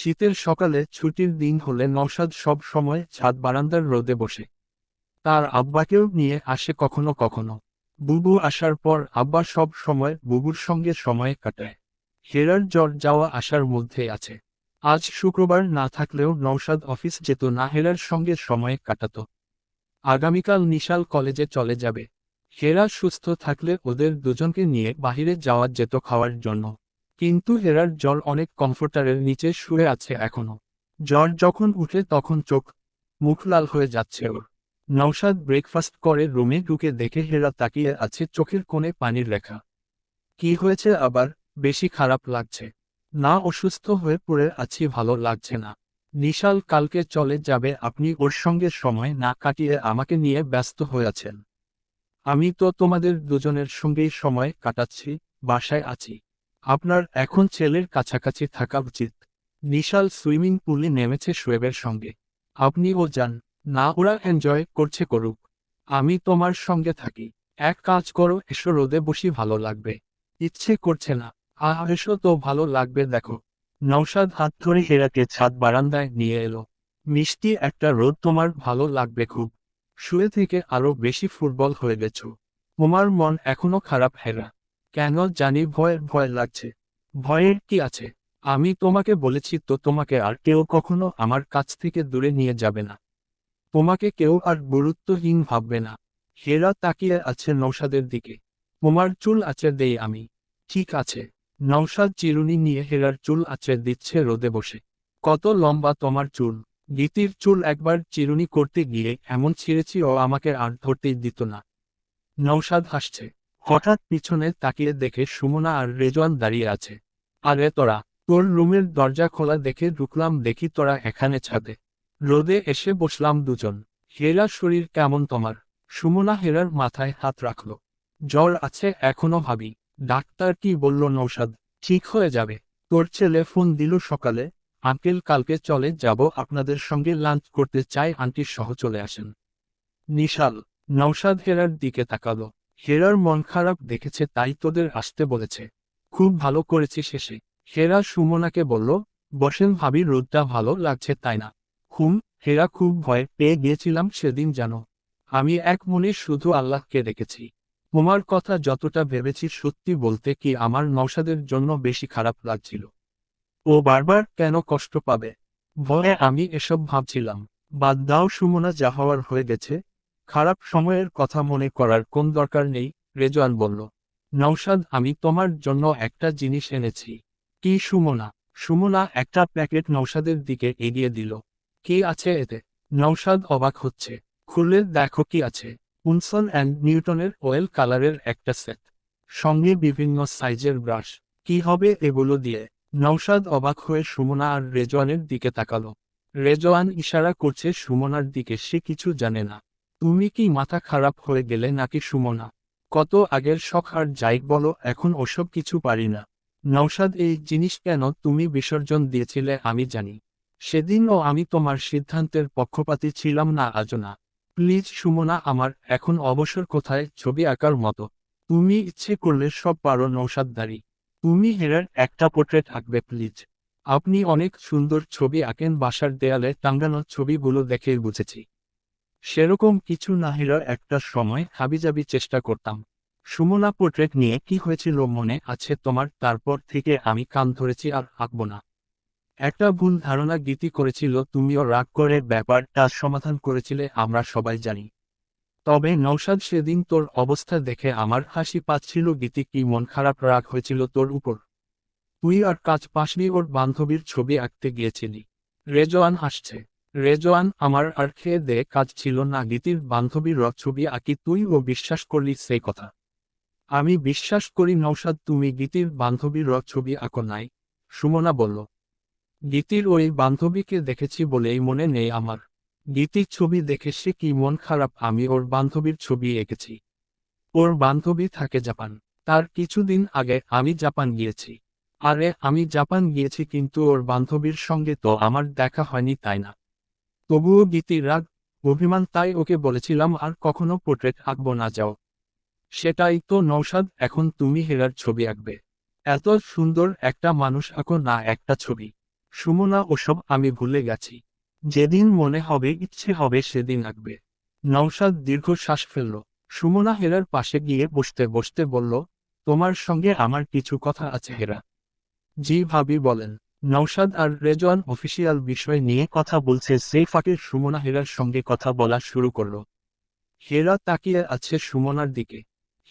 শীতের সকালে ছুটির দিন হলে নওশাদ সব সময় ছাদ বারান্দার রোদে বসে। তার আব্বাকেও নিয়ে আসে কখনো কখনো। বুবু আসার পর আব্বা সব সময় বুবুর সঙ্গে সময় কাটায়। হেরার জ্বর যাওয়া আসার মধ্যে আছে। আজ শুক্রবার না থাকলেও নওশাদ অফিস যেত না, হেরার সঙ্গে সময় কাটাত। আগামীকাল নিশাল কলেজে চলে যাবে। হেরা সুস্থ থাকলে ওদের দুজনকে নিয়ে বাহিরে যাওয়া যেত খাওয়ার জন্য। কিন্তু হেরার জ্বর অনেক কমফোর্টারের নিচে শুয়ে আছে এখনও। জ্বর যখন উঠে তখন চোখ মুখ লাল হয়ে যাচ্ছে ওর। নওশাদ ব্রেকফাস্ট করে রুমে ঢুকে দেখে হেরা তাকিয়ে আছে চোখের কোণে পানির রেখা। কি হয়েছে আবার? বেশি খারাপ লাগছে। না অসুস্থ হয়ে পড়ে আছি ভালো লাগছে না। নিশাল কালকে চলে যাবে, আপনি ওর সঙ্গে সময় না কাটিয়ে আমাকে নিয়ে ব্যস্ত হয়ে আছেন আমি তো তোমাদের দুজনের সঙ্গেই সময় কাটাচ্ছি, বাসায় আছি। আপনার এখন ছেলের কাছাকাছি থাকা উচিত। নিশাল সুইমিং পুলে নেমেছে শোয়েবের সঙ্গে। আপনি ও যান। না, ওরা এনজয় করছে করুক। আমি তোমার সঙ্গে থাকি। এক কাজ করো, এসো রোদে বসি, ভালো লাগবে। ইচ্ছে করছে না। আ এসো তো ভালো লাগবে, দেখো। নৌসাদ হাত ধরে হেরাকে ছাদ বারান্দায় নিয়ে এলো। মিষ্টি একটা রোদ তোমার ভালো লাগবে খুব। শুয়ে থেকে আরও বেশি ফুটবল হয়ে গেছ। তোমার মন এখনও খারাপ, হেরা। কেন জানি ভয়ের ভয় লাগছে। ভয়ের কি আছে? আমি তোমাকে বলেছি তো তোমাকে আর কেউ কখনো আমার কাছ থেকে দূরে নিয়ে যাবে না। তোমাকে কেউ আর গুরুত্বহীন ভাববে না। হেরা তাকিয়ে আছে নৌসাদের দিকে। তোমার চুল আছে দেই আমি। ঠিক আছে। নৌসাদ চিরুনি নিয়ে হেরার চুল আছে দিচ্ছে রোদে বসে। কত লম্বা তোমার চুল। গীতির চুল একবার চিরুনি করতে গিয়ে এমন ছিঁড়েছি ও আমাকে আর ধরতেই দিত না। নৌসাদ হাসছে। হঠাৎ পিছনে তাকিয়ে দেখে সুমনা আর রেজওয়ান দাঁড়িয়ে আছে। আরে তোরা, তোর রুমের দরজা খোলা দেখে ঢুকলাম, দেখি তোরা এখানে ছাদে। রোদে এসে বসলাম দুজন। হেরা শরীর কেমন তোমার? সুমনা হেরার মাথায় হাত রাখল। জ্বর আছে এখনও ভাবি। ডাক্তার কি বলল নৌসাদ? ঠিক হয়ে যাবে। তোর ছেলে ফোন দিল সকালে। আঙ্কেল কালকে চলে যাব, আপনাদের সঙ্গে লাঞ্চ করতে চাই আন্টির সহ চলে আসেন। নিশাল, নৌসাদ হেরার দিকে তাকালো। হেরার মন খারাপ দেখেছে, তাই তোদের আসতে বলেছে। খুব ভালো করেছি শেষে। হেরা সুমনাকে বলল, বসেন ভাবি, রোদটা ভালো লাগছে তাই না? হুম, হেরা খুব ভয় পেয়ে গিয়েছিলাম সেদিন জানো আমি এক মনে শুধু আল্লাহকে রেখেছি তোমার কথা যতটা ভেবেছি সত্যি বলতে কি আমার নৌসাদের জন্য বেশি খারাপ লাগছিল। ও বারবার কেন কষ্ট পাবে? ভয়ে আমি এসব ভাবছিলাম। বাদ দাও সুমনা, যা হওয়ার হয়ে গেছে। খারাপ সময়ের কথা মনে করার কোন দরকার নেই, রেজওয়ান বলল। নৌসাদ আমি তোমার জন্য একটা জিনিস এনেছি। কি সুমনা? সুমনা একটা প্যাকেট নৌসাদের দিকে এগিয়ে দিল। কি আছে এতে? নৌসাদ অবাক হচ্ছে। খুলে দেখো কি আছে। উনসন অ্যান্ড নিউটনের ওয়েল কালারের একটা সেট। সঙ্গে বিভিন্ন সাইজের ব্রাশ। কি হবে এগুলো দিয়ে? নৌসাদ অবাক হয়ে সুমনা আর রেজওয়ানের দিকে তাকালো। রেজওয়ান ইশারা করছে সুমনার দিকে, সে কিছু জানে না। তুমি কি মাথা খারাপ হয়ে গেলে নাকি সুমনা? কত আগের শখ আর যাই বলো, এখন ওসব কিছু পারি না। নৌসাদ এই জিনিস কেন তুমি বিসর্জন দিয়েছিলে আমি জানি। সেদিনও আমি তোমার সিদ্ধান্তের পক্ষপাতী ছিলাম না আজও না প্লিজ সুমনা, আমার এখন অবসর কোথায়? ছবি আঁকার মতো। তুমি ইচ্ছে করলে সব পারো নৌসাদদারি তুমি হেরার একটা পোর্ট্রেট আঁকবে, প্লিজ। আপনি অনেক সুন্দর ছবি আঁকেন, বাসার দেয়ালে টাঙ্গানো ছবিগুলো দেখে বুঝেছি। সেরকম কিছু না হেরার একটা সময় হাবিজাবি চেষ্টা করতাম। সুমনা পোর্ট্রেট নিয়ে কি হয়েছিল মনে আছে তোমার? তারপর থেকে আমি কান ধরেছি আর আঁকব না। একটা ভুল ধারণা গীতি করেছিল, তুমিও রাগ করে ব্যাপারটা সমাধান করেছিলে, আমরা সবাই জানি। তবে নৌসাদ সেদিন তোর অবস্থা দেখে আমার হাসি পাচ্ছিল, গীতি কি মন খারাপ রাগ হয়েছিল তোর উপর। তুই আর কাজ পাসনি, ওর বান্ধবীর ছবি আঁকতে গিয়েছিলি। রেজওয়ান হাসছে। রেজওয়ান, আমার আর খেয়ে দে কাজ ছিল না। গীতির বান্ধবীর ছবি আঁকি, তুই ও বিশ্বাস করলি সেই কথা। আমি বিশ্বাস করি নৌসাদ তুমি গীতির বান্ধবীর ছবি আঁকো নাই, সুমনা বলল। গীতির ওই বান্ধবীকে দেখেছি বলেই মনে নেই আমার। গীতির ছবি দেখে সে কি মন খারাপ, আমি ওর বান্ধবীর ছবি এঁকেছি। ওর বান্ধবী থাকে জাপান। তার কিছুদিন আগে আমি জাপান গিয়েছি। আরে, আমি জাপান গিয়েছি, কিন্তু ওর বান্ধবীর সঙ্গে তো আমার দেখা হয়নি তাই না? তবুও গীতির রাগ, অভিমান তাই ওকে বলেছিলাম, আর কখনো পোর্ট্রেট আঁকবো না, যাও। সেটাই তো নৌসাদ এখন তুমি হেরার ছবি আঁকবে। এত সুন্দর একটা মানুষ আঁকো না একটা ছবি। সুমনা, ওসব আমি ভুলে গেছি। যেদিন মনে হবে, ইচ্ছে হবে সেদিন আঁকবে। নৌসাদ দীর্ঘশ্বাস ফেলল। সুমনা হেরার পাশে গিয়ে বসতে বসতে বলল, তোমার সঙ্গে আমার কিছু কথা আছে হেরা। জি ভাবি বলেন নৌসাদ আর রেজওয়ান অফিসিয়াল বিষয় নিয়ে কথা বলছে সেই ফাঁকে সুমনা হেরার সঙ্গে কথা বলা শুরু করল। হেরা তাকিয়ে আছে সুমনার দিকে।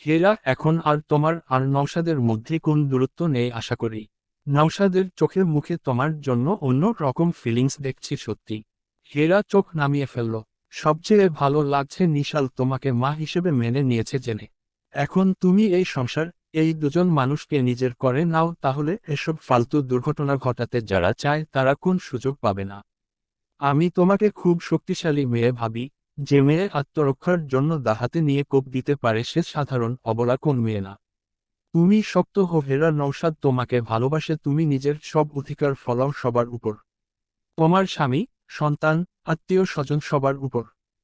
হেরা, এখন আর তোমার আর নৌসাদের মধ্যে কোন দূরত্ব নেই আশা করি। নৌসাদের চোখের মুখে তোমার জন্য অন্য রকম ফিলিংস দেখছি সত্যি। হেরা চোখ নামিয়ে ফেলল। সবচেয়ে ভালো লাগছে নিশাল তোমাকে মা হিসেবে মেনে নিয়েছে জেনে। এখন তুমি এই সংসার এই দুজন মানুষকে নিজের করে নাও, তাহলে এসব ফালতু দুর্ঘটনা ঘটাতে যারা চায়, তারা কোন সুযোগ পাবে না। আমি তোমাকে খুব শক্তিশালী মেয়ে ভাবি, যে মেয়ে আত্মরক্ষার জন্য দাহাতে নিয়ে কোপ দিতে পারে সে সাধারণ অবলা কোন মেয়ে না। তুমি শক্ত হো হেরা নৌসাদ তোমাকে ভালোবাসে, তুমি নিজের সব অধিকার ফলাও সবার উপর। তোমার স্বামী, সন্তান, আত্মীয় স্বজন সবার উপর।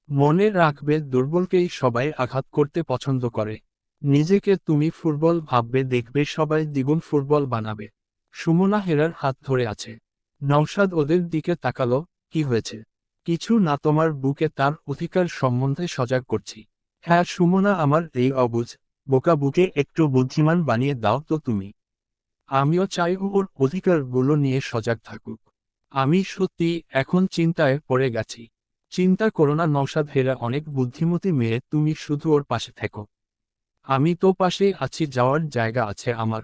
মনে রাখবে, দুর্বলকেই সবাই আঘাত করতে পছন্দ করে। নিজেকে তুমি ফুটবল ভাববে, দেখবে সবাই দ্বিগুণ ফুটবল বানাবে। সুমনা হেরার হাত ধরে আছে। নৌসাদ ওদের দিকে তাকালো, কি হয়েছে? কিছু না, তোমার বুকে তার অধিকার সম্বন্ধে সজাগ করছি। হ্যাঁ সুমনা, আমার এই অবুঝ বোকা বুকে একটু বুদ্ধিমান বানিয়ে দাও তো তুমি। আমিও চাই ওর অধিকারগুলো নিয়ে সজাগ থাকুক। আমি সত্যি এখন চিন্তায় পড়ে গেছি। চিন্তা করো না নৌসাদ হেরা, অনেক বুদ্ধিমতী মেয়ে, তুমি শুধু ওর পাশে থেকো। আমি তো পাশেই আছি, যাওয়ার জায়গা আছে আমার।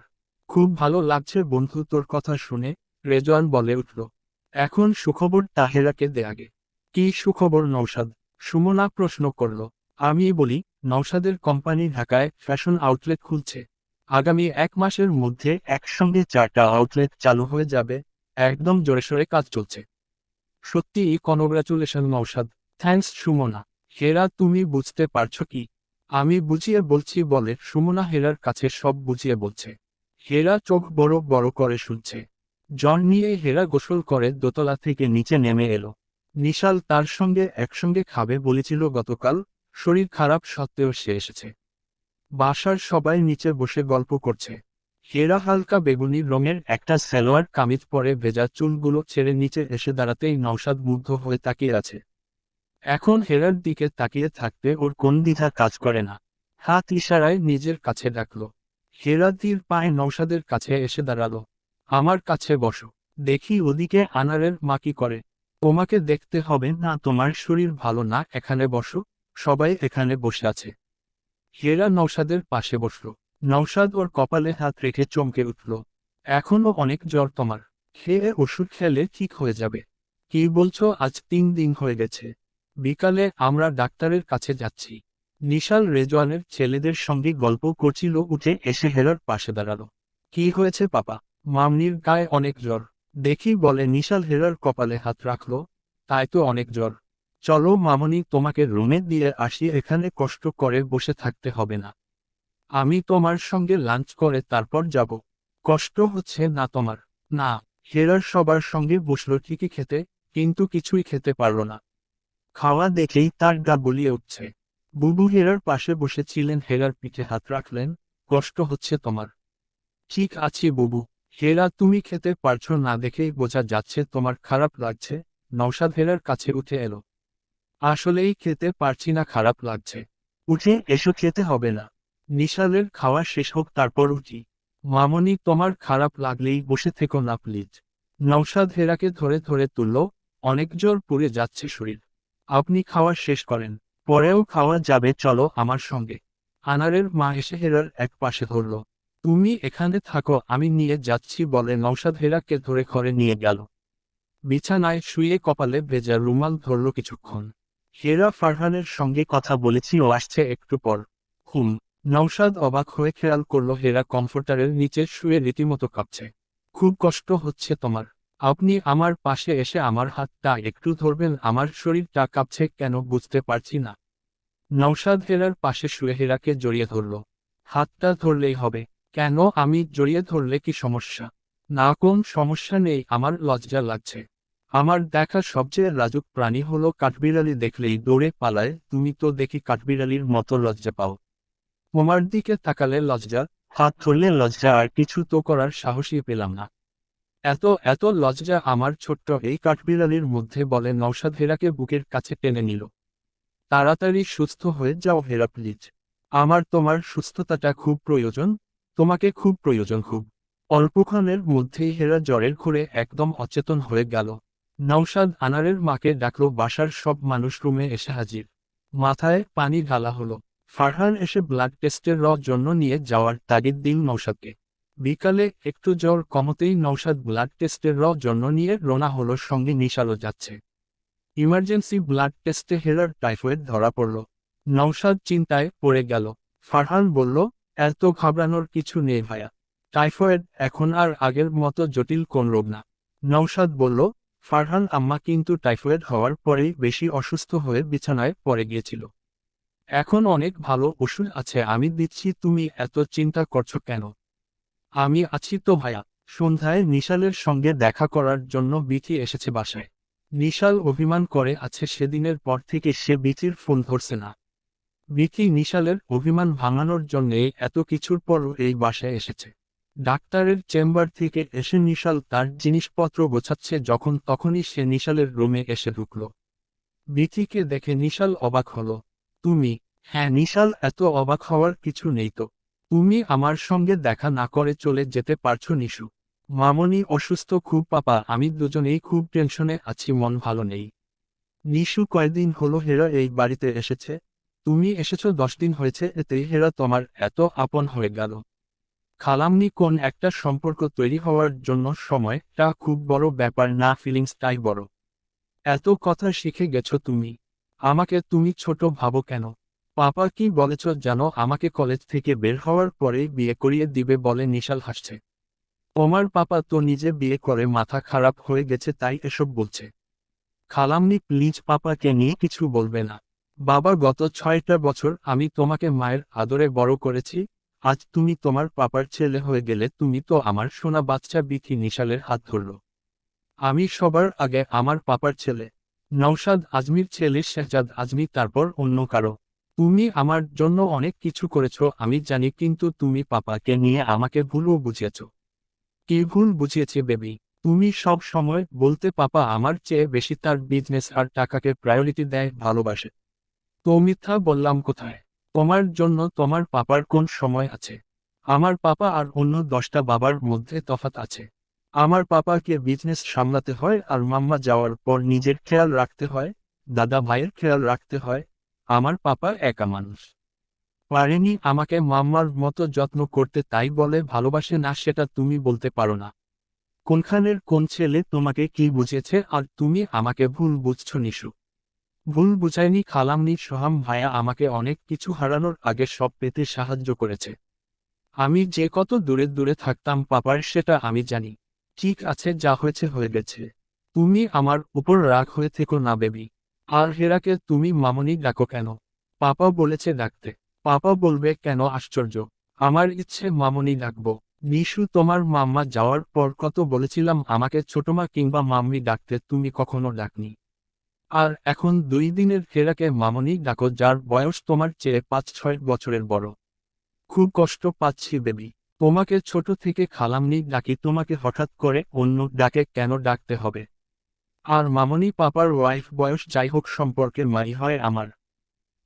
খুব ভালো লাগছে বন্ধু, তোর কথা শুনে, রেজওয়ান বলে উঠল। এখন সুখবর তাহেরাকে দে আগে। কি সুখবর নৌসাদ সুমনা প্রশ্ন করল। আমি বলি নৌসাদের কোম্পানি ঢাকায় ফ্যাশন আউটলেট খুলছে। আগামী এক মাসের মধ্যে একসঙ্গে চারটা আউটলেট চালু হয়ে যাবে। একদম জোরে সোরে কাজ চলছে। সত্যি কনগ্রাচুলেশন নৌসাদ থ্যাঙ্কস সুমনা। হেরা, তুমি বুঝতে পারছ কি? আমি বুঝিয়ে বলছি বলে সুমনা হেরার কাছে সব বুঝিয়ে বলছে। হেরা চোখ বড় বড় করে শুনছে। জন নিয়ে হেরা গোসল করে দোতলা থেকে নিচে নেমে এলো। নিশাল তার সঙ্গে একসঙ্গে খাবে বলেছিল গতকাল, শরীর খারাপ সত্ত্বেও সে এসেছে। বাসার সবাই নিচে বসে গল্প করছে। হেরা হালকা বেগুনি রঙের একটা সালোয়ার কামিজ পরে ভেজা চুলগুলো ছেড়ে নিচে এসে দাঁড়াতেই নৌসাদ মুগ্ধ হয়ে তাকিয়ে আছে। এখন হেরার দিকে তাকিয়ে থাকতে ওর কোন দ্বিধা কাজ করে না। হাত ইশারায় নিজের কাছে ডাকল। হেরা ধীর পায়ে নৌসাদের কাছে এসে দাঁড়াল। আমার কাছে বসো। দেখি ওদিকে আনারের মা কি করে। তোমাকে দেখতে হবে না তোমার শরীর ভালো না, এখানে বসো। সবাই এখানে বসে আছে। হেরা নৌসাদের পাশে বসল। নৌসাদ ওর কপালে হাত রেখে চমকে উঠল। এখনও অনেক জ্বর তোমার। খেয়ে ওষুধ খেলে ঠিক হয়ে যাবে। কি বলছো, আজ তিন দিন হয়ে গেছে। বিকালে আমরা ডাক্তারের কাছে যাচ্ছি। নিশাল রেজওয়ানের ছেলেদের সঙ্গে গল্প করছিল, উঠে এসে হেরার পাশে দাঁড়াল। কি হয়েছে পাপা? মামনির গায়ে অনেক জ্বর। দেখি, বলে নিশাল হেরার কপালে হাত রাখল। তাই তো অনেক জ্বর। চলো মামনি তোমাকে রুমে দিয়ে আসি, এখানে কষ্ট করে বসে থাকতে হবে না। আমি তোমার সঙ্গে লাঞ্চ করে তারপর যাব। কষ্ট হচ্ছে না তোমার? না, হেরার সবার সঙ্গে বসল ঠিকই খেতে, কিন্তু কিছুই খেতে পারল না। খাওয়া দেখেই তার গা বলিয়ে উঠছে। বুবু হেরার পাশে বসেছিলেন হেরার পিঠে হাত রাখলেন কষ্ট হচ্ছে তোমার। ঠিক আছি বুবু। হেরা তুমি খেতে পারছ না দেখেই বোঝা যাচ্ছে তোমার খারাপ লাগছে। নৌসাদ হেরার কাছে উঠে এলো। আসলেই খেতে পারছি না খারাপ লাগছে। উঠে এসো খেতে হবে না। নিশালের খাওয়া শেষ হোক তারপর উঠি। মামনি তোমার খারাপ লাগলেই বসে থেকো না প্লিজ। নৌসাদ হেরাকে ধরে ধরে তুলল। অনেক জোর পুড়ে যাচ্ছে শরীর। আপনি খাওয়া শেষ করেন, পরেও খাওয়া যাবে, চলো আমার সঙ্গে। আনারের মা এসে হেরার এক পাশে ধরল। তুমি এখানে থাকো, আমি নিয়ে যাচ্ছি বলে নৌসাদ হেরাকে ধরে ঘরে নিয়ে গেল। বিছানায় শুয়ে কপালে ভেজা রুমাল ধরল কিছুক্ষণ। হেরা ফারহানের সঙ্গে কথা বলেছি ও আসছে একটু পর। হুম নৌসাদ অবাক হয়ে খেয়াল করল হেরা কমফোর্টারের নিচে শুয়ে রীতিমতো কাঁপছে। খুব কষ্ট হচ্ছে তোমার। আপনি আমার পাশে এসে আমার হাতটা একটু ধরবেন, আমার শরীরটা কাঁপছে কেন বুঝতে পারছি না। নৌসাদ হেরার পাশে শুয়ে হেরাকে জড়িয়ে ধরল। হাতটা ধরলেই হবে। কেন? আমি জড়িয়ে ধরলে কি সমস্যা? না, কোন সমস্যা নেই, আমার লজ্জা লাগছে। আমার দেখা সবচেয়ে লাজুক প্রাণী হলো কাঠবিড়ালি, দেখলেই দৌড়ে পালায়। তুমি তো দেখি কাঠবিড়ালির মতো লজ্জা পাও। তোমার দিকে তাকালে লজ্জা, হাত ধরলে লজ্জা, আর কিছু তো করার সাহসই পেলাম না। এত এত লজ্জা আমার ছোট্ট এই কাঠবিড়ালির মধ্যে বলে নৌসাদ হেরাকে বুকের কাছে টেনে নিল। তাড়াতাড়ি সুস্থ হয়ে যাও হেরা প্লিজ। আমার তোমার সুস্থতাটা খুব প্রয়োজন, তোমাকে খুব প্রয়োজন খুব। অল্পক্ষণের মধ্যেই হেরা জ্বরের ঘুরে একদম অচেতন হয়ে গেল। নৌসাদ আনারের মাকে ডাকল, বাসার সব মানুষ রুমে এসে হাজির। মাথায় পানি ঢালা হলো। ফারহান এসে ব্লাড টেস্টের র জন্য নিয়ে যাওয়ার তাগিদ দিল নৌসাদকে বিকালে একটু জ্বর কমতেই নৌসাদ ব্লাড টেস্টের র জন্য নিয়ে রোনা হলো সঙ্গে নিশালও যাচ্ছে। ইমার্জেন্সি ব্লাড টেস্টে হেরার টাইফয়েড ধরা পড়ল। নৌসাদ চিন্তায় পড়ে গেল। ফারহান বলল, এত ঘাবড়ানোর কিছু নেই ভাইয়া টাইফয়েড এখন আর আগের মতো জটিল কোন রোগ না। নৌসাদ বলল, ফারহান আম্মা কিন্তু টাইফয়েড হওয়ার পরেই বেশি অসুস্থ হয়ে বিছানায় পড়ে গিয়েছিল। এখন অনেক ভালো ওষুধ আছে, আমি দিচ্ছি, তুমি এত চিন্তা করছ কেন? আমি আছি তো ভাইয়া সন্ধ্যায় নিশালের সঙ্গে দেখা করার জন্য বিথি এসেছে বাসায়। নিশাল অভিমান করে আছে সেদিনের পর থেকে সে বিথির ফোন ধরছে না। বিথি নিশালের অভিমান ভাঙানোর জন্যে এত কিছুর পরও এই বাসায় এসেছে। ডাক্তারের চেম্বার থেকে এসে নিশাল তার জিনিসপত্র গোছাচ্ছে যখন তখনই সে নিশালের রুমে এসে ঢুকল। বিথিকে দেখে নিশাল অবাক হলো। তুমি? হ্যাঁ নিশাল এত অবাক হওয়ার কিছু নেই তো। তুমি আমার সঙ্গে দেখা না করে চলে যেতে পারছ নিশু। মামনি অসুস্থ খুব পাপা, আমি দুজনেই খুব টেনশনে আছি, মন ভালো নেই। নিশু কয়েকদিন হলো হেরা এই বাড়িতে এসেছে? তুমি এসেছ দশ দিন হয়েছে, এতেই হেরা তোমার এত আপন হয়ে গেল। খালামনি কোন একটা সম্পর্ক তৈরি হওয়ার জন্য সময়টা খুব বড় ব্যাপার না ফিলিংসটাই বড়। এত কথা শিখে গেছো তুমি। আমাকে তুমি ছোট ভাবো কেন? পাপা কি বলেছ জানো, আমাকে কলেজ থেকে বের হওয়ার পরেই বিয়ে করিয়ে দিবে বলে নিশাল হাসছে। তোমার পাপা তো নিজে বিয়ে করে মাথা খারাপ হয়ে গেছে তাই এসব বলছে। খালামনি প্লিজ পাপাকে নিয়ে কিছু বলবে না। বাবা, গত ছয়টা বছর আমি তোমাকে মায়ের আদরে বড় করেছি, আজ তুমি তোমার পাপার ছেলে হয়ে গেলে তুমি তো আমার সোনা বাচ্চা বিথি নিশালের হাত ধরল। আমি সবার আগে আমার পাপার ছেলে নৌসাদ আজমির ছেলে, শেহজাদ আজমি, তারপর অন্য কারও। তুমি আমার জন্য অনেক কিছু করেছ, আমি জানি, কিন্তু তুমি পাপাকে নিয়ে আমাকে ভুলও বুঝিয়েছ। কি ভুল বুঝিয়েছে বেবি? তুমি সব সময় বলতে পাপা আমার চেয়ে বেশি তার বিজনেস আর টাকাকে প্রায়োরিটি দেয় ভালোবাসে। তো মিথ্যা বললাম কোথায়? তোমার জন্য তোমার পাপার কোন সময় আছে? আমার পাপা আর অন্য দশটা বাবার মধ্যে তফাত আছে। আমার পাপাকে বিজনেস সামলাতে হয় আর মাম্মা যাওয়ার পর নিজের খেয়াল রাখতে হয়, দাদা ভাইয়ের খেয়াল রাখতে হয় আমার পাপা একা মানুষ। পারেনি আমাকে মাম্মার মতো যত্ন করতে, তাই বলে ভালোবাসে না, সেটা তুমি বলতে পারো না। কোনখানের কোন ছেলে তোমাকে কি বুঝেছে, আর তুমি আমাকে ভুল বুঝছ নিশু। ভুল বুঝায়নি খালামনি সোহাম ভাইয়া আমাকে অনেক কিছু হারানোর আগে সব পেতে সাহায্য করেছে। আমি যে কত দূরে দূরে থাকতাম পাপার, সেটা আমি জানি। ঠিক আছে, যা হয়েছে হয়ে গেছে। তুমি আমার উপর রাগ হয়ে থেকো না, বেবি। আর হেরাকে তুমি মামনি ডাকো কেন? পাপা বলেছে ডাকতে। পাপা বলবে, কেন আশ্চর্য? আমার ইচ্ছে মামনি ডাকবো। নিশু তোমার মাম্মা যাওয়ার পর কত বলেছিলাম আমাকে ছোটমা কিংবা মাম্মি ডাকতে, তুমি কখনো ডাকনি। আর এখন দুই দিনের হেরাকে মামনি ডাকো, যার বয়স তোমার চেয়ে পাঁচ, ছয় বছরের বড়। খুব কষ্ট পাচ্ছি বেবি। তোমাকে ছোট থেকে খালামনি ডাকি, তোমাকে হঠাৎ করে অন্য ডাকে কেন ডাকতে হবে? আর মামনি পাপার ওয়াইফ বয়স যাই হোক সম্পর্কের মাই হয় আমার।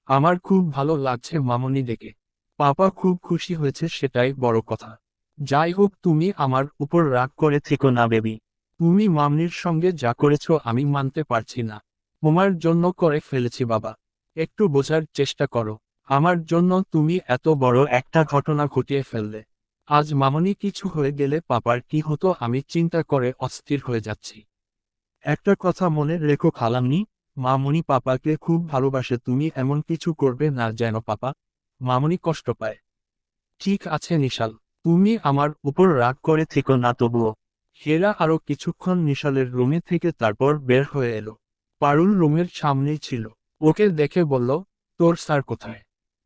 আমার খুব ভালো লাগছে মামনি ডেকে পাপা খুব খুশি হয়েছে সেটাই বড় কথা। যাই হোক তুমি আমার উপর রাগ করে থেকো না বেবি। তুমি মামনির সঙ্গে যা করেছ আমি মানতে পারছি না। তোমার জন্য করে ফেলেছি বাবা। একটু বোঝার চেষ্টা করো। আমার জন্য তুমি এত বড় একটা ঘটনা ঘটিয়ে ফেললে। আজ মামনি কিছু হয়ে গেলে পাপার কি হতো আমি চিন্তা করে অস্থির হয়ে যাচ্ছি। একটা কথা মনে রেখো খালামনি, মামনি পাপাকে খুব ভালোবাসে, তুমি এমন কিছু করবে না যেন পাপা মামনি কষ্ট পায়। ঠিক আছে নিশাল, তুমি আমার উপর রাগ করে থেকো না তবুও। হেরা আরও কিছুক্ষণ নিশালের রুমে থেকে তারপর বের হয়ে এলো। পারুল রুমের সামনেই ছিল। ওকে দেখে বলল, তোর স্যার কোথায়?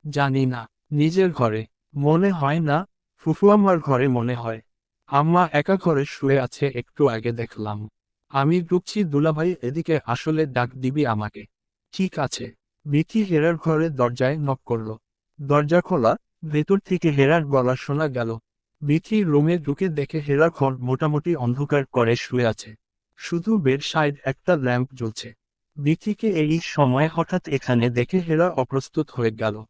জানি না, নিজের ঘরে। মনে হয় না? ফুফু আমার ঘরে মনে হয়। আম্মা একা ঘরে শুয়ে আছে, একটু আগে দেখলাম। আমি ঢুকছি দুলাভাই, এদিকে আসলে ডাক দিবি আমাকে। ঠিক আছে। বিথি হেরার ঘরে দরজায় নক করল। দরজা খোলা, ভেতর থেকে হেরার গলা শোনা গেল। বিথি রুমে ঢুকে দেখে হেরা ঘর মোটামুটি অন্ধকার করে শুয়ে আছে। শুধু বেড সাইড একটা ল্যাম্প জ্বলছে। বিথিকে এই সময় হঠাৎ এখানে দেখে হেরা অপ্রস্তুত হয়ে গেল।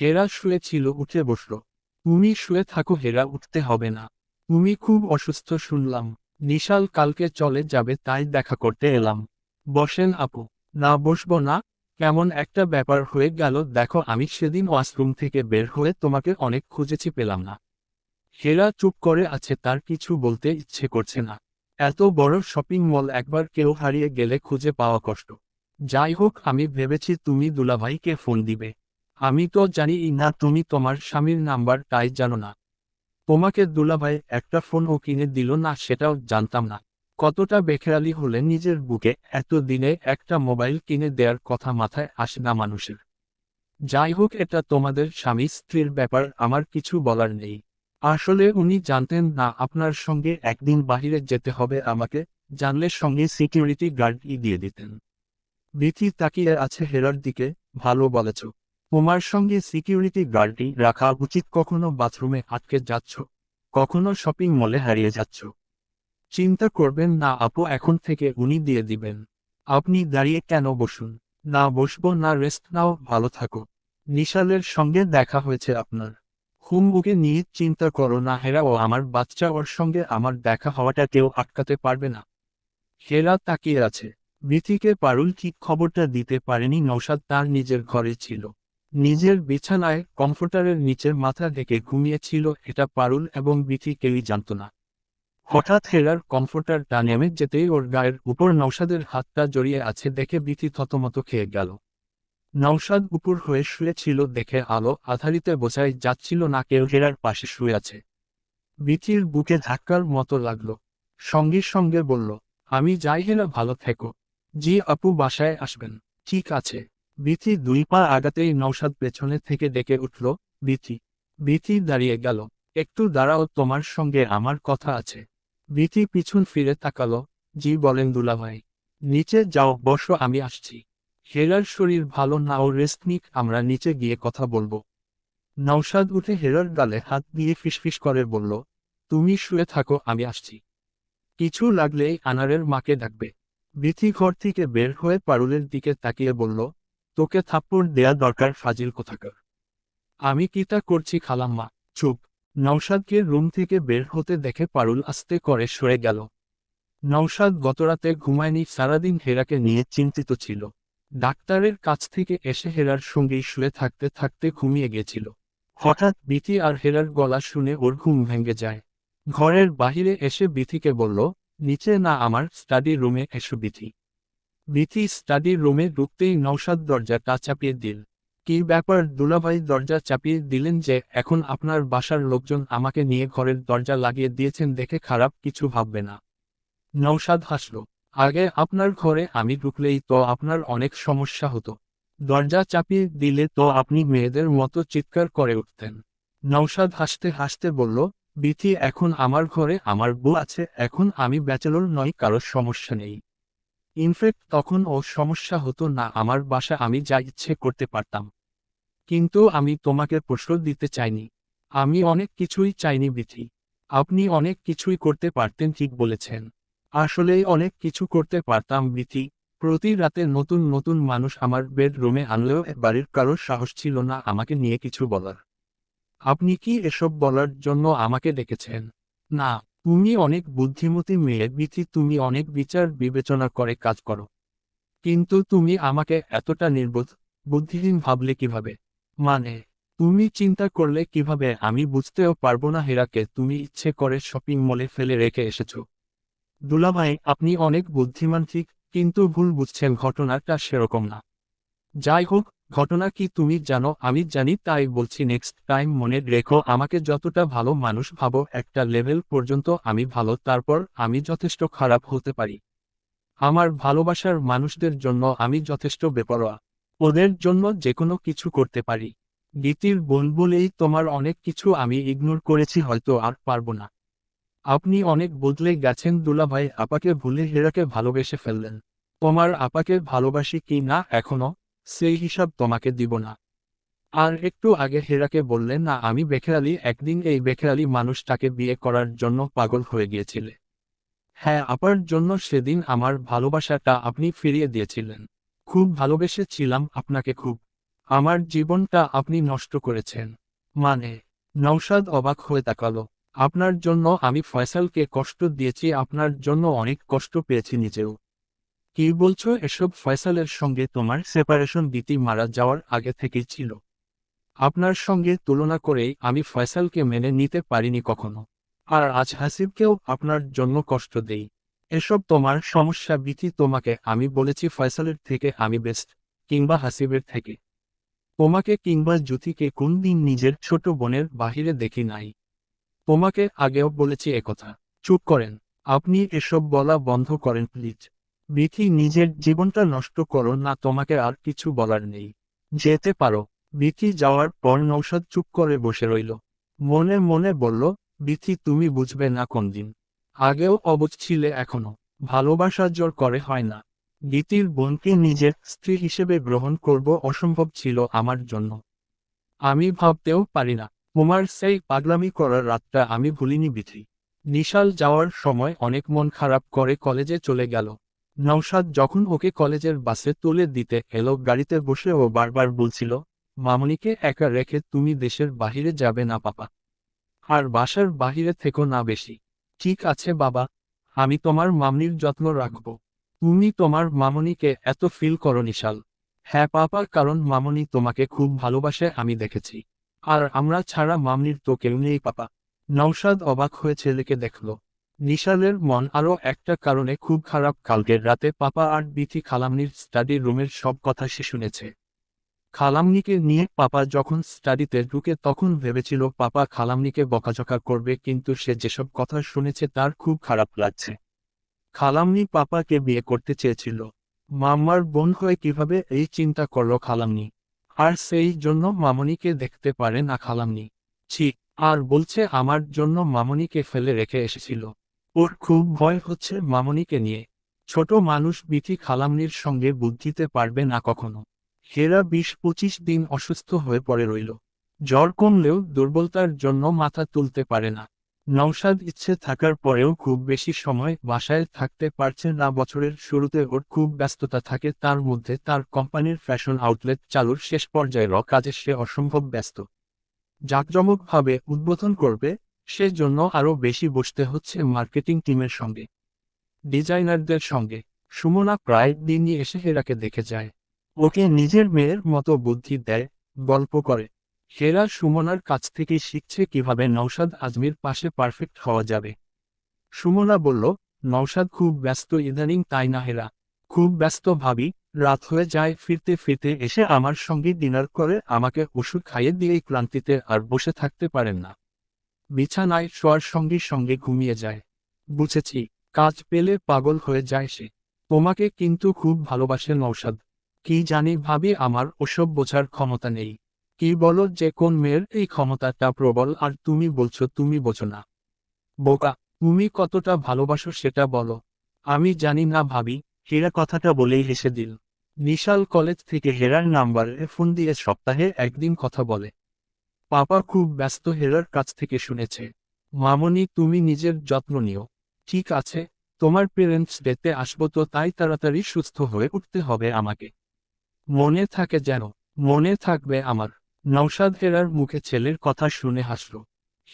হেরা শুয়ে ছিল উঠে বসল। তুমি শুয়ে থাকো, হেরা উঠতে হবে না। তুমি খুব অসুস্থ, শুনলাম। নিশাল কালকে চলে যাবে, তাই দেখা করতে এলাম। বসেন আপু। না বসব না, কেমন একটা ব্যাপার হয়ে গেল, দেখো আমি সেদিন ওয়াশরুম থেকে বের হয়ে তোমাকে অনেক খুঁজেছি পেলাম না। হেরা চুপ করে আছে, তার কিছু বলতে ইচ্ছে করছে না। এত বড় শপিং মল, একবার কেউ হারিয়ে গেলে খুঁজে পাওয়া কষ্ট। যাই হোক, আমি ভেবেছি তুমি দুলাভাইকে ফোন দিবে। আমি তো জানি না, তুমি তোমার স্বামীর নাম্বার, তাই জানো না। তোমাকে দুলাভাই একটা ফোনও কিনে দিল না, সেটাও জানতাম না। কতটা বেখেরালি হলে নিজের বুকে এত দিনে একটা মোবাইল কিনে দেওয়ার কথা মাথায় আসে না মানুষের। যাই হোক, এটা তোমাদের স্বামী স্ত্রীর ব্যাপার, আমার কিছু বলার নেই। আসলে উনি জানতেন না, আপনার সঙ্গে একদিন বাহিরে যেতে হবে, আমাকে জানলে সঙ্গে সিকিউরিটি গার্ডই দিয়ে দিতেন। বিথি তাকিয়ে আছে হেরার দিকে, ভালো বলেছ। তোমার সঙ্গে সিকিউরিটি গার্ডই রাখা উচিত। কখনো বাথরুমে আটকে যাচ্ছ? কখনো শপিং মলে হারিয়ে যাচ্ছ? চিন্তা করবেন না আপু, এখন থেকে উনি দিয়ে দিবেন। আপনি দাঁড়িয়ে কেন বসুন? না বসবো, না রেস্ট নাও, ভালো থাকো। নিশালের সঙ্গে দেখা হয়েছে আপনার। হুম ওকে নিয়ে চিন্তা করো না হেরা, ও আমার বাচ্চা, ওর সঙ্গে আমার দেখা হওয়াটা কেউ আটকাতে পারবে না। হেরা তাকিয়ে আছে। বিথিকে পারুল ঠিক খবরটা দিতে পারেনি নৌসাদ তার নিজের ঘরে ছিল। নিজের বিছানায় কমফোর্টারের নিচের মাথা ঢেকে ঘুমিয়েছিল এটা পারুল এবং বিথি কেউই জানত না। হঠাৎ হেরার কমফোর্টারটা নেমে যেতেই ওর গায়ের উপর নৌসাদের হাতটা জড়িয়ে আছে দেখে বিথি থতমত খেয়ে গেল। নৌসাদ উপর হয়ে শুয়েছিল দেখে আলো আধারিতে বোঝাই যাচ্ছিল না কেউ হেরার পাশে শুয়ে আছে। বিথির বুকে ধাক্কার মতো লাগল। সঙ্গে সঙ্গে বলল, আমি যাই হেরা, ভালো থেকো। জি আপু বাসায় আসবেন। ঠিক আছে। বিথি দুই পা আগাতেই নৌসাদ পেছনে থেকে ডেকে উঠল বিথি বিথি দাঁড়িয়ে গেল, একটু দাঁড়াও, তোমার সঙ্গে আমার কথা আছে। বিথি পিছন ফিরে তাকালো, জি, বলেন দুলাভাই, নিচে যাও, বসো, আমি আসছি। হেরার শরীর ভালো না, ও রেস্ট নিক, আমরা নিচে গিয়ে কথা বলব। নৌসাদ উঠে হেরার গালে হাত দিয়ে ফিসফিস করে বলল, তুমি শুয়ে থাকো, আমি আসছি। কিছু লাগলেই আনারের মাকে ডাকবে। বিথি ঘর থেকে বের হয়ে পারুলের দিকে তাকিয়ে বলল তোকে থাপ্পড় দেয়া দরকার, ফাজিল কোথাকার। আমি কি তা করছি খালাম্মা? চুপ। নৌসাদকে রুম থেকে বের হতে দেখে পারুল আস্তে করে সরে গেল। নৌসাদ গতরাতে ঘুমায়নি, সারাদিন হেরাকে নিয়ে চিন্তিত ছিল। ডাক্তারের কাছ থেকে এসে হেরার সঙ্গেই শুয়ে থাকতে থাকতে ঘুমিয়ে গেছিল। হঠাৎ বিথি আর হেরার গলা শুনে ওর ঘুম ভেঙে যায়। ঘরের বাহিরে এসে বিথিকে বলল, নিচে না আমার স্টাডি রুমে এসো বিথি। বিথি স্টাডি রুমে ঢুকতেই নৌসাদ দরজাটা চাপিয়ে দিল। কি ব্যাপার দুলাভাই দরজা চাপিয়ে দিলেন যে এখন আপনার বাসার লোকজন আমাকে নিয়ে ঘরের দরজা লাগিয়ে দিয়েছেন দেখে খারাপ কিছু ভাববে না। নৌসাদ হাসল, আগে আপনার ঘরে আমি ঢুকলেই তো আপনার অনেক সমস্যা হতো। দরজা চাপিয়ে দিলে তো আপনি মেয়েদের মতো চিৎকার করে উঠতেন। নৌসাদ হাসতে হাসতে বলল, বিথি, এখন আমার ঘরে আমার বউ আছে, এখন আমি ব্যাচেলর নই, কারোর সমস্যা নেই। ইনফ্যাক্ট তখন ও সমস্যা হতো না, আমার বাসা আমি যা ইচ্ছে করতে পারতাম। কিন্তু আমি তোমাকে প্রশ্ন দিতে চাইনি। আমি অনেক কিছুই চাইনি বিথি। আপনি অনেক কিছুই করতে পারতেন, ঠিক বলেছেন। আসলেই অনেক কিছু করতে পারতাম বিথি। প্রতি রাতে নতুন নতুন মানুষ আমার বেডরুমে আনলেও বাড়ির কারোর সাহস ছিল না আমাকে নিয়ে কিছু বলার। আপনি কি এসব বলার জন্য আমাকে ডেকেছেন? না। তুমি অনেক বুদ্ধিমতী মেয়ে, বিথি, তুমি অনেক বিচার, বিবেচনা করে কাজ করো। কিন্তু তুমি আমাকে এতটা নির্বোধ, বুদ্ধিহীন ভাবলে কীভাবে? মানে তুমি চিন্তা করলে কীভাবে? আমি বুঝতেও পারব না হেরাকে, তুমি ইচ্ছে করে শপিং মলে ফেলে রেখে এসেছ। দুলাভাই, আপনি অনেক বুদ্ধিমান, ঠিক, কিন্তু ভুল বুঝছেন, ঘটনাটা সেরকম না। যাই হোক ঘটনা কি তুমি জানো? আমি জানি, তাই বলছি নেক্সট টাইম মনে রেখো, আমাকে যতটা ভালো মানুষ ভাবো, একটা লেভেল পর্যন্ত আমি ভালো, তারপর আমি যথেষ্ট খারাপ হতে পারি। আমার ভালোবাসার মানুষদের জন্য আমি যথেষ্ট বেপরোয়া। ওদের জন্য যে কোনো কিছু করতে পারি। গীতির বলেই তোমার অনেক কিছু আমি ইগনোর করেছি, হয়তো আর পারব না। আপনি অনেক বদলে গেছেন দুলাভাই আপাকে ভুলে হেরাকে ভালোবেসে ফেললেন। তোমার আপাকে ভালোবাসি কি না, এখনও? সেই হিসাব তোমাকে দিব না। আর একটু আগে হেরাকে বললেন না, আমি বেখেরালি, একদিন এই বেখেরালি মানুষটাকে বিয়ে করার জন্য পাগল হয়ে গিয়েছিলে। হ্যাঁ আপার জন্য সেদিন আমার ভালোবাসাটা আপনি ফিরিয়ে দিয়েছিলেন। খুব ভালোবেসেছিলাম আপনাকে খুব। আমার জীবনটা আপনি নষ্ট করেছেন। মানে নৌসাদ অবাক হয়ে তাকালো। আপনার জন্য আমি ফয়সালকে কষ্ট দিয়েছি, আপনার জন্য অনেক কষ্ট পেয়েছি নিজেও। কি বলছো এসব ফয়সালের সঙ্গে তোমার সেপারেশন দিতি মারা যাওয়ার আগে থেকেই ছিল? আপনার সঙ্গে তুলনা করেই আমি ফয়সালকে মেনে নিতে পারিনি কখনো। আর আজ হাসিবকেও আপনার জন্য কষ্ট দেই। এসব তোমার সমস্যা বিধি তোমাকে আমি বলেছি ফয়সালের থেকে আমি বেস্ট কিংবা হাসিবের থেকে। তোমাকে কিংবা জ্যোতিকে কোন দিন নিজের ছোট বোনের বাহিরে দেখি নাই। তোমাকে আগেও বলেছি একথা। চুপ করেন। আপনি এসব বলা বন্ধ করেন প্লিজ বিথি নিজের জীবনটা নষ্ট করো না, তোমাকে আর কিছু বলার নেই। যেতে পারো। বিথি যাওয়ার পর নৌসাদ চুপ করে বসে রইল। মনে মনে বলল, বিথি তুমি বুঝবে না কোন দিন। আগেও অবুঝ ছিলে, এখনও। ভালোবাসা জোর করে হয় না। গীতির বোনকে নিজের স্ত্রী হিসেবে গ্রহণ করব অসম্ভব ছিল আমার জন্য। আমি ভাবতেও পারি না। তোমার সেই পাগলামি করার রাতটা আমি ভুলিনি বিথি। নিশাল যাওয়ার সময় অনেক মন খারাপ করে কলেজে চলে গেল। নৌসাদ যখন ওকে কলেজের বাসে তুলে দিতে এলো, গাড়িতে বসে ও বারবার বলছিল, মামনিকে একা রেখে তুমি দেশের বাহিরে যাবে না, পাপা। আর বাসার বাহিরে থেকো না বেশি। ঠিক আছে, বাবা, আমি তোমার মামনির যত্ন রাখব। তুমি তোমার মামনিকে এত ফিল করো নিশাল। হ্যাঁ পাপা, কারণ মামনি তোমাকে খুব ভালোবাসে, আমি দেখেছি। আর আমরা ছাড়া মামনির তো কেউ নেই, পাপা। নৌসাদ অবাক হয়ে ছেলেকে দেখল। নিশালের মন আরও একটা কারণে খুব খারাপ। কালকের রাতে পাপা আর বিথি খালামনির স্টাডি রুমের সব কথা সে শুনেছে। খালামনিকে নিয়ে পাপা যখন স্টাডিতে ঢুকে তখন ভেবেছিল পাপা খালামনিকে বকাঝকা করবে, কিন্তু সে যেসব কথা শুনেছে তার খুব খারাপ লাগছে। খালামনি পাপাকে বিয়ে করতে চেয়েছিল। মাম্মার বোন হয়ে কীভাবে এই চিন্তা করল খালামনি? আর সেই জন্য মামনিকে দেখতে পারে না খালামনি। ছি, আর বলছে আমার জন্য মামনিকে ফেলে রেখে এসেছিল। ওর খুব ভয় হচ্ছে মামনিকে নিয়ে। ছোট মানুষ বিথি খালামনির সঙ্গে বুদ্ধিতে পারবে না কখনো। হেরা বিশ পঁচিশ দিন অসুস্থ হয়ে পড়ে রইল। জ্বর কমলেও দুর্বলতার জন্য মাথা তুলতে পারে না। নৌসাদ ইচ্ছে থাকার পরেও খুব বেশি সময় বাসায় থাকতে পারছে না। বছরের শুরুতে ওর খুব ব্যস্ততা থাকে। তার মধ্যে তার কোম্পানির ফ্যাশন আউটলেট চালুর শেষ পর্যায়ে র কাজে সে অসম্ভব ব্যস্ত। জাঁকজমকভাবে উদ্বোধন করবে সেজন্য আরও বেশি বসতে হচ্ছে মার্কেটিং টিমের সঙ্গে। ডিজাইনারদের সঙ্গে। সুমনা প্রায় দিনই এসে হেরাকে দেখে যায়। ওকে নিজের মেয়ের মতো বুদ্ধি দেয়, গল্প করে। হেরা সুমনার কাছ থেকে শিখছে কীভাবে নৌসাদ আজমির পাশে পারফেক্ট হওয়া যাবে। সুমনা বলল নৌসাদ খুব ব্যস্ত ইদানিং, তাই না হেরা? খুব ব্যস্ত ভাবি, রাত হয়ে যায়, ফিরতে ফিরতে এসে আমার সঙ্গে ডিনার করে আমাকে ওষুধ খাইয়ে দিয়েই ক্লান্তিতে আর বসে থাকতে পারেন না। বিছানায় শোয়ার সঙ্গে সঙ্গে ঘুমিয়ে যায়। বুঝেছি, কাজ পেলে পাগল হয়ে যায় সে। তোমাকে কিন্তু খুব ভালোবাসে নৌসাদ কি জানি ভাবি আমার ওসব বোঝার ক্ষমতা নেই। কি বলো যে কোন মেয়ের এই ক্ষমতাটা প্রবল আর তুমি বলছো তুমি বোঝো না। বোকা, তুমি কতটা ভালোবাসো সেটা বলো। আমি জানি না ভাবি, হেরা কথাটা বলেই হেসে দিল। নিশাল কলেজ থেকে হেরার নাম্বারে ফোন দিয়ে সপ্তাহে একদিন কথা বলে। পাপা খুব ব্যস্ত হেরার কাছ থেকে শুনেছে। মামনি, তুমি নিজের যত্ন নিও। ঠিক আছে, তোমার পেরেন্টস ডেতে আসব তো তাই তাড়াতাড়ি সুস্থ হয়ে উঠতে হবে আমাকে। মনে থাকে যেন, মনে থাকবে আমার। নৌসাদ হেরার মুখে ছেলের কথা শুনে হাসল।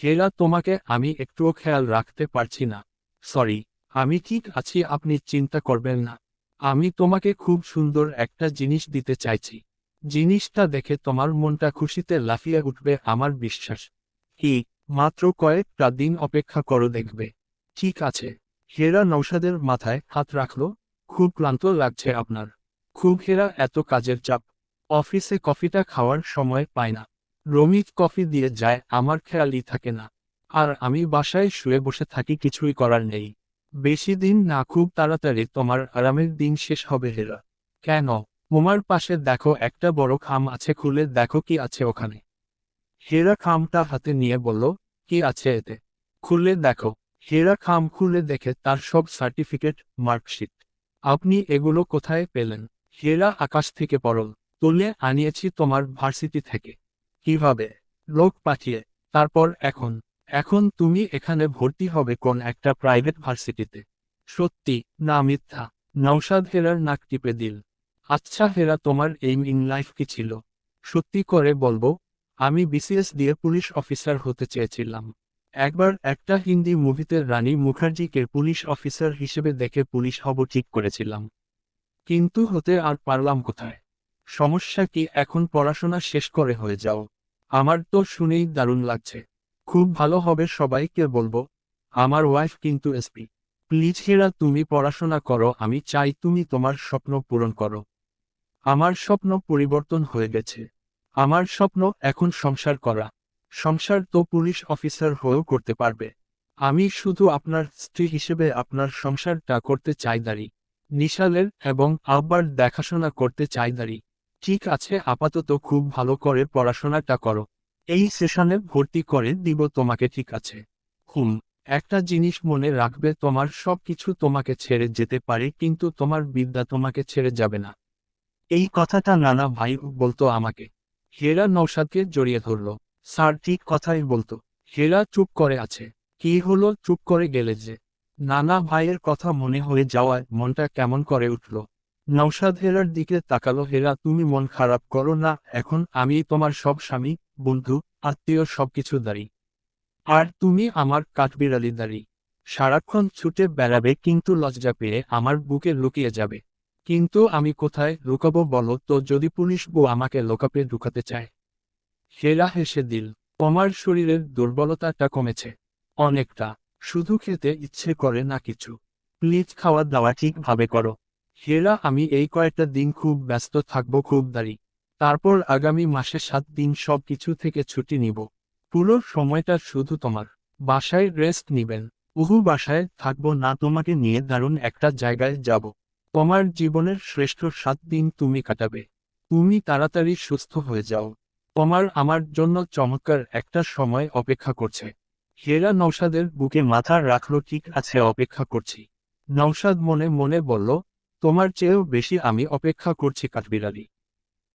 হেরা, তোমাকে আমি একটুও খেয়াল রাখতে পারছি না। সরি, আমি ঠিক আছি, আপনি চিন্তা করবেন না। আমি তোমাকে খুব সুন্দর একটা জিনিস দিতে চাইছি। জিনিসটা দেখে তোমার মনটা খুশিতে লাফিয়ে উঠবে আমার বিশ্বাস। কি, মাত্র কয়েকটা দিন অপেক্ষা করো দেখবে। ঠিক আছে। হেরা নৌসাদের মাথায় হাত রাখল। খুব ক্লান্ত লাগছে আপনার। খুব হেরা এত কাজের চাপ। অফিসে কফিটা খাওয়ার সময় পায় না। রমিত কফি দিয়ে যায়, আমার খেয়ালই থাকে না। আর আমি বাসায় শুয়ে বসে থাকি কিছুই করার নেই। বেশি দিন না, খুব তাড়াতাড়ি তোমার আরামের দিন শেষ হবে হেরা। কেন? মোমার পাশে দেখো একটা বড় খাম আছে, খুলে দেখো কি আছে ওখানে। হেরা খামটা হাতে নিয়ে বলল, কি আছে এতে? খুলে দেখো, হেরা খাম খুলে দেখে তার সব সার্টিফিকেট, মার্কশিট। আপনি এগুলো কোথায় পেলেন? হেরা আকাশ থেকে পড়ল, তুলে আনিয়েছি তোমার ভার্সিটি থেকে। কীভাবে? লোক পাঠিয়ে, তারপর এখন। এখন তুমি এখানে ভর্তি হবে কোন একটা প্রাইভেট ভার্সিটিতে। সত্যি, না মিথ্যা। নৌসাদ হেরার নাক টিপে দিল। আচ্ছা হেরা, তোমার এইম ইন লাইফ কি ছিল? সত্যি করে বলব, আমি বিসিএস দিয়ে পুলিশ অফিসার হতে চেয়েছিলাম। একবার একটা হিন্দি মুভিতে রানী মুখার্জিকে পুলিশ অফিসার হিসেবে দেখে পুলিশ হব ঠিক করেছিলাম। কিন্তু হতে আর পারলাম কোথায়? সমস্যা কি? এখন পড়াশোনা শেষ করে হয়ে যাও। আমার তো শুনেই দারুণ লাগছে। খুব ভালো হবে সবাইকে বলব। আমার ওয়াইফ কিন্তু এসপি। প্লিজ হেরা, তুমি পড়াশোনা করো, আমি চাই তুমি তোমার স্বপ্ন পূরণ করো। আমার স্বপ্ন পরিবর্তন হয়ে গেছে। আমার স্বপ্ন এখন সংসার করা। সংসার তো পুলিশ অফিসার হয়েও করতে পারবে। আমি শুধু আপনার স্ত্রী হিসেবে আপনার সংসারটা করতে চাই দাঁড়ি। নিশালের এবং আব্বার দেখাশোনা করতে চাই দাঁড়ি। ঠিক আছে, আপাতত খুব ভালো করে পড়াশোনাটা করো। এই সেশনে ভর্তি করে দিব তোমাকে, ঠিক আছে। হুম, একটা জিনিস মনে রাখবে, তোমার সব কিছু তোমাকে ছেড়ে যেতে পারে, কিন্তু তোমার বিদ্যা তোমাকে ছেড়ে যাবে না। এই কথাটা নানা ভাই বলতো আমাকে। হেরা নৌসাদকে জড়িয়ে ধরল। স্যার, ঠিক কথাই বলতো। হেরা চুপ করে আছে। কি হলো? চুপ করে গেলে যে। নানা ভাইয়ের কথা মনে হয়ে যাওয়ায় মনটা কেমন করে উঠল। নৌসাদ হেরার দিকে তাকালো। হেরা, তুমি মন খারাপ করো না। এখন আমি তোমার সব স্বামী, বন্ধু, আত্মীয় সবকিছু দাঁড়ি। আর তুমি আমার কাঠবিড়ালি দাঁড়ি। সারাক্ষণ ছুটে বেড়াবে, কিন্তু লজ্জা পেয়ে আমার বুকে লুকিয়ে যাবে। কিন্তু আমি কোথায় লুকাবো বলো তো যদি পুলিশ বউ আমাকে লোকাপে ঢুকাতে চায়? হেরা হেসে দিল। তোমার শরীরের দুর্বলতাটা কমেছে। অনেকটা। শুধু খেতে ইচ্ছে করে না কিছু। প্লিজ খাওয়া দাওয়া ঠিকভাবে করো। হেরা আমি এই কয়েকটা দিন খুব ব্যস্ত থাকব, খুব দাঁড়ি। তারপর আগামী মাসে সাত দিন সব কিছু থেকে ছুটি নিব। পুরো সময়টা শুধু তোমার। বাসায় রেস্ট নিবেন। উহু, বাসায় থাকব না, তোমাকে নিয়ে দারুণ একটা জায়গায় যাব। তোমার জীবনের শ্রেষ্ঠ সাত দিন তুমি কাটাবে। তুমি তাড়াতাড়ি সুস্থ হয়ে যাও। তোমার আমার জন্য চমৎকার একটা সময় অপেক্ষা করছে। হেরা নৌসাদের বুকে মাথা রাখল, ঠিক আছে, অপেক্ষা করছি। নৌসাদ মনে মনে বলল, তোমার চেয়েও বেশি আমি অপেক্ষা করছি, কাঠবিড়ালি।